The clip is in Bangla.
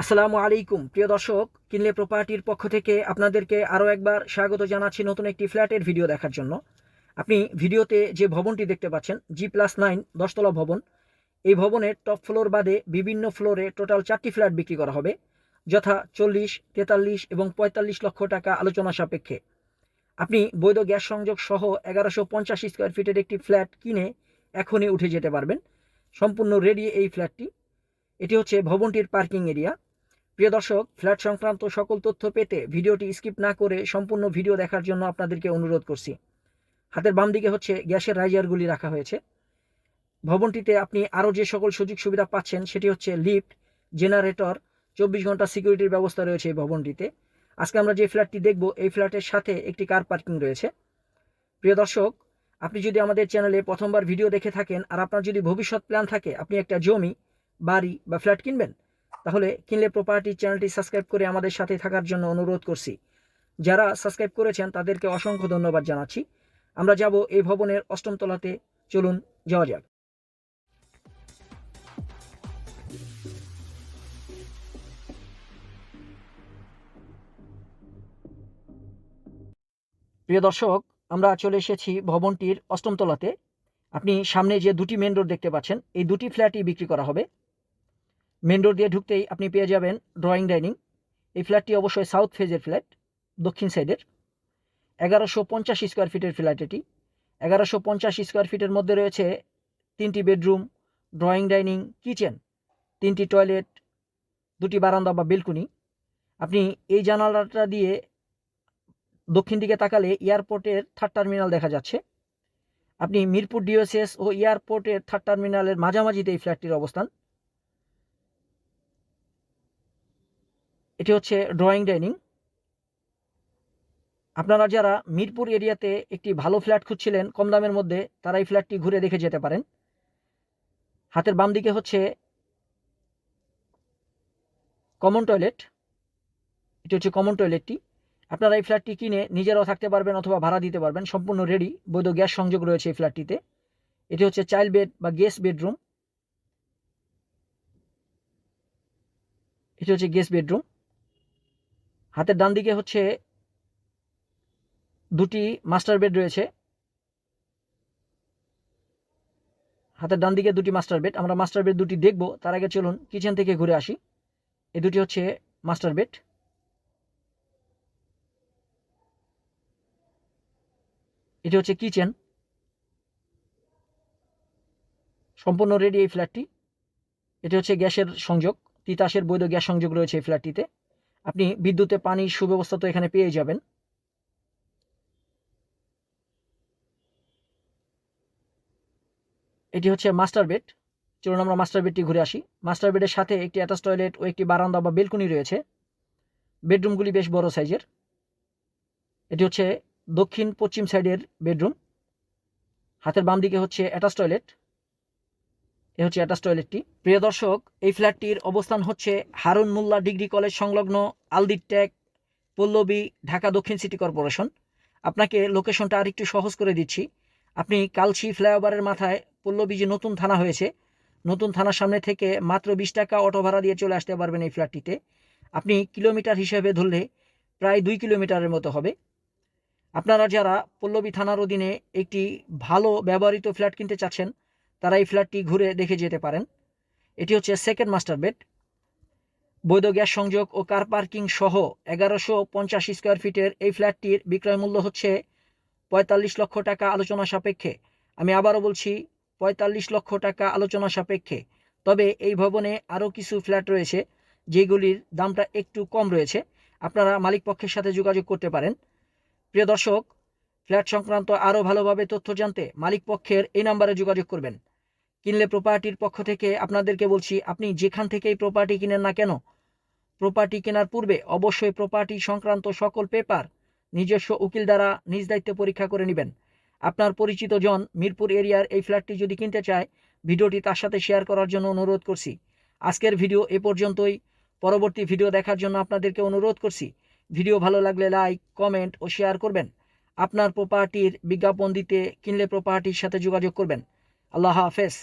আসসালামু আলাইকুম, প্রিয় দর্শক। কিনলে প্রপার্টির পক্ষ থেকে আপনাদেরকে আরও একবার স্বাগত জানাচ্ছি নতুন একটি ফ্ল্যাটের ভিডিও দেখার জন্য। আপনি ভিডিওতে যে ভবনটি দেখতে পাচ্ছেন জি প্লাস নাইন দশতলা ভবন, এই ভবনের টপ ফ্লোর বাদে বিভিন্ন ফ্লোরে টোটাল চারটি ফ্ল্যাট বিক্রি করা হবে। যথা চল্লিশ, তেতাল্লিশ এবং পঁয়তাল্লিশ লক্ষ টাকা আলোচনা সাপেক্ষে। আপনি বৈধ গ্যাস সংযোগ সহ এগারোশো পঞ্চাশ স্কোয়ার ফিটের একটি ফ্ল্যাট কিনে এখনই উঠে যেতে পারবেন। সম্পূর্ণ রেডি এই ফ্ল্যাটটি। এটি হচ্ছে ভবনটির পার্কিং এরিয়া প্রিয় দর্শক, ফ্ল্যাট সংক্রান্ত সকল তথ্য পেতে ভিডিওটি স্কিপ না করে সম্পূর্ণ ভিডিও দেখার জন্য আপনাদেরকে অনুরোধ করছি। হাতের বাম দিকে হচ্ছে গ্যাসের রাইজারগুলি রাখা হয়েছে। ভবনটিতে আপনি আরও যে সকল সুযোগ সুবিধা পাচ্ছেন সেটি হচ্ছে লিফট জেনারেটর চব্বিশ ঘণ্টা সিকিউরিটির ব্যবস্থা রয়েছে এই ভবনটিতে। আজকে আমরা যে ফ্ল্যাটটি দেখব, এই ফ্ল্যাটের সাথে একটি কার পার্কিং রয়েছে। প্রিয় দর্শক, আপনি যদি আমাদের চ্যানেলে প্রথমবার ভিডিও দেখে থাকেন আর আপনার যদি ভবিষ্যৎ প্ল্যান থাকে, আপনি একটা জমি, বাড়ি বা ফ্ল্যাট কিনবেন, তাহলে কিনলে প্রপার্টি চ্যানেলটি সাবস্ক্রাইব করে আমাদের সাথে থাকার জন্য অনুরোধ করছি। যারা সাবস্ক্রাইব করেছেন, তাদেরকে অসংখ্য ধন্যবাদ জানাচ্ছি। আমরা যাব এই ভবনের অষ্টম তলাতে। চলুন, যাওয়া যাক। প্রিয় দর্শক, আমরা চলে এসেছি ভবনটির অষ্টম তলাতে। আপনি সামনে যে দুটি মেন রোড দেখতে পাচ্ছেন, এই দুটি ফ্ল্যাটই বিক্রি করা হবে। মেন রোড দিয়ে ঢুকতেই আপনি পেয়ে যাবেন ড্রয়িং ডাইনিং এই ফ্ল্যাটটি অবশ্যই সাউথ ফেজের ফ্ল্যাট দক্ষিণ সাইডের এগারোশো পঞ্চাশ স্কোয়ার ফিটের ফ্ল্যাট এটি। এগারোশো পঞ্চাশ স্কোয়ার ফিটের মধ্যে রয়েছে তিনটি বেডরুম ড্রয়িং ডাইনিং কিচেন তিনটি টয়লেট দুটি বারান্দা বা বেলকুনি আপনি এই জানালাটা দিয়ে দক্ষিণ দিকে তাকালে এয়ারপোর্টের থার্ড টার্মিনাল দেখা যাচ্ছে। আপনি মিরপুর ডিওসিএস ও এয়ারপোর্টের থার্ড টার্মিনালের মাঝামাঝিতে এই ফ্ল্যাটটির অবস্থান। এটি হচ্ছে ড্রয়িং ডাইনিং আপনারা যারা মিরপুর এরিয়াতে একটি ভালো ফ্ল্যাট খুঁজছিলেন, কম দামের মধ্যে তারা এই ফ্ল্যাটটি ঘুরে দেখে যেতে পারেন। হাতের বাম দিকে হচ্ছে কমন টয়লেট এটি হচ্ছে কমন টয়লেটটি আপনারা এই ফ্ল্যাটটি কিনে নিজেরাও থাকতে পারবেন অথবা ভাড়া দিতে পারবেন, সম্পূর্ণ রেডি বৈধ গ্যাস সংযোগ রয়েছে এই ফ্ল্যাটটিতে এটি হচ্ছে চাইল্ড বেড বা গেস্ট বেডরুম এটি হচ্ছে গেস্ট বেডরুম হাতের ডান দিকে হচ্ছে দুটি মাস্টার বেড রয়েছে। হাতের ডান দিকে দুটি মাস্টার বেড আমরা মাস্টার বেড দুটি দেখব, তার আগে চলুন কিচেন থেকে ঘুরে আসি। এ দুটি হচ্ছে মাস্টার বেড এটি হচ্ছে কিচেন। সম্পূর্ণ রেডি এই ফ্ল্যাটটি এটি হচ্ছে গ্যাসের সংযোগ, তিতাসের বৈধ গ্যাস সংযোগ রয়েছে এই ফ্ল্যাটটিতে আপনি বিদ্যুতে পানির সুব্যবস্থা তো এখানে পেয়ে যাবেন। এটি হচ্ছে মাস্টার বেড চলুন আমরা মাস্টার বেডটি ঘুরে আসি। মাস্টার বেডের সাথে একটি অ্যাটাচ টয়লেট ও একটি বারান্দা বা বেলকুনি রয়েছে। বেডরুমগুলি বেশ বড় সাইজের এটি হচ্ছে দক্ষিণ পশ্চিম সাইডের বেডরুম। হাতের বাম দিকে হচ্ছে অ্যাটাচ টয়লেট। এ হচ্ছে অ্যাটাচ টয়লেটটি। প্রিয় দর্শক, এই ফ্ল্যাটটির অবস্থান হচ্ছে হারুন মোল্লা ডিগ্রি কলেজ সংলগ্ন আলদির ট্যাগ, পল্লবী, ঢাকা দক্ষিণ সিটি কর্পোরেশন। আপনাকে লোকেশনটা আরেকটু সহজ করে দিচ্ছি। আপনি কালচি ফ্লাইওভারের মাথায় পল্লবী যে নতুন থানা হয়েছে, নতুন থানার সামনে থেকে মাত্র বিশ টাকা অটো ভাড়া দিয়ে চলে আসতে পারবেন এই ফ্ল্যাটটিতে। আপনি কিলোমিটার হিসেবে ধরলে প্রায় দুই কিলোমিটারের মতো হবে। আপনারা যারা পল্লবী থানার অধীনে একটি ভালো ব্যবহৃত ফ্ল্যাট কিনতে চাচ্ছেন, তারা এই ফ্ল্যাটটি ঘুরে দেখে যেতে পারেন। এটি হচ্ছে সেকেন্ড মাস্টার বেড বৈধ গ্যাস সংযোগ ও কার পার্কিং সহ এগারোশো পঞ্চাশ স্কোয়ার ফিটের এই ফ্ল্যাটটির বিক্রয় মূল্য হচ্ছে পঁয়তাল্লিশ লক্ষ টাকা আলোচনা সাপেক্ষে। আমি আবারও বলছি, পঁয়তাল্লিশ লক্ষ টাকা আলোচনা সাপেক্ষে। তবে এই ভবনে আরও কিছু ফ্ল্যাট রয়েছে, যেগুলির দামটা একটু কম রয়েছে। আপনারা মালিক পক্ষের সাথে যোগাযোগ করতে পারেন। প্রিয় দর্শক, ফ্ল্যাট সংক্রান্ত আরও ভালোভাবে তথ্য জানতে মালিক পক্ষের এই নাম্বারে যোগাযোগ করবেন। কিনলে প্রপার্টির পক্ষ থেকে আপনাদেরকে বলছি, আপনি যেখান থেকেই প্রপার্টি কিনেন না কেন প্রপার্টি কেনার পূর্বে অবশ্যই প্রপার্টি সংক্রান্ত সকল পেপার নিজস্ব উকিল দ্বারা নিজ দায়িত্বে পরীক্ষা করে নেবেন। আপনার পরিচিত জন মিরপুর এরিয়ার এই ফ্ল্যাটটি যদি কিনতে চায়, ভিডিওটি তার সাথে শেয়ার করার জন্য অনুরোধ করছি। আজকের ভিডিও এ পর্যন্তই। পরবর্তী ভিডিও দেখার জন্য আপনাদেরকে অনুরোধ করছি। ভিডিও ভালো লাগলে লাইক, কমেন্ট ও শেয়ার করবেন। আপনার প্রপার্টির বিজ্ঞাপন দিতে কিনলে প্রপার্টির সাথে যোগাযোগ করবেন। আল্লাহ হাফেজ।